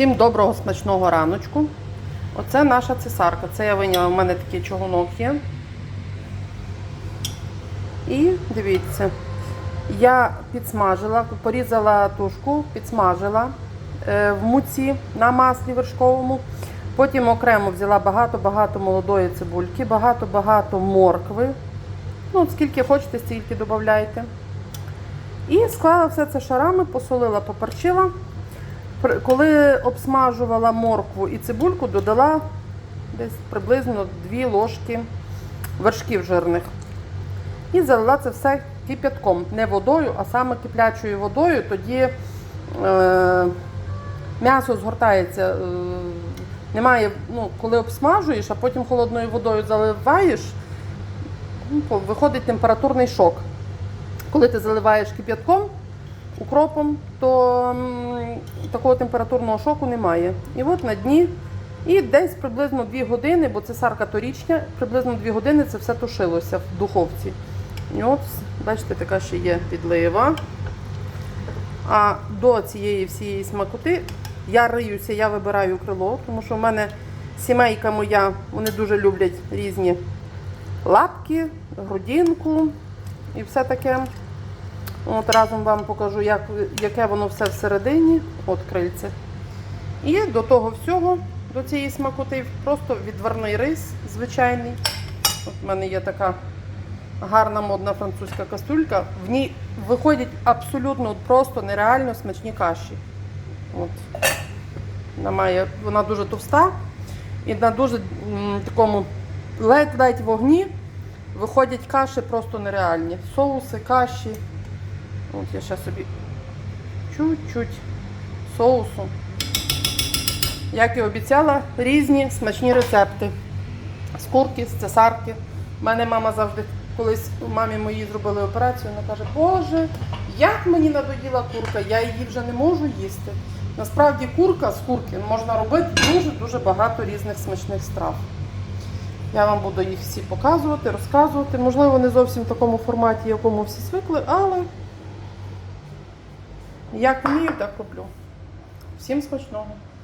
Всім доброго смачного раночку. Оце наша цесарка. Це я виняла, у мене такий чугунок є. І дивіться, я підсмажила, порізала тушку, підсмажила е, в муці на маслі вершковому. Потім окремо взяла багато-багато молодої цибульки, багато-багато моркви. Ну, скільки хочете, стільки додавайте. І склала все це шарами, посолила, поперчила. Коли обсмажувала моркву і цибульку, додала десь приблизно 2 ложки вершків жирних. І залила це все кип'ятком. Не водою, а саме киплячою водою. Тоді е, м'ясо згортається. Е, немає, ну, коли обсмажуєш, а потім холодною водою заливаєш, ну, виходить температурний шок. Коли ти заливаєш кип'ятком, укропом, то такого температурного шоку немає. І от на дні. І десь приблизно 2 години, бо це сарка торічня, приблизно 2 години це все тушилося в духовці. І от, бачите, така ще є підлива. А до цієї всієї смакоти я риюся, я вибираю крило, тому що в мене сімейка моя, вони дуже люблять різні лапки, грудинку і все таке. От разом вам покажу, як, яке воно все всередині, от крильце. І до того всього, до цієї смакоти, просто відварний рис звичайний. От в мене є така гарна модна французька каструлька. В ній виходять абсолютно просто нереально смачні каші. От. Вона, має, вона дуже товста і на дуже м, такому ледь-ледь вогні виходять каші просто нереальні. Соуси, каші. От я ще собі чуть-чуть соусу. Як і обіцяла, різні смачні рецепти. З курки, з цесарки. У мене мама завжди колись мамі моїй зробили операцію, вона каже, Боже, як мені надоїла курка, я її вже не можу їсти. Насправді курка з курки можна робити дуже-дуже багато різних смачних страв. Я вам буду їх всі показувати, розказувати. Можливо, не зовсім в такому форматі, якому всі звикли, але як вмію, так роблю. Всім смачного!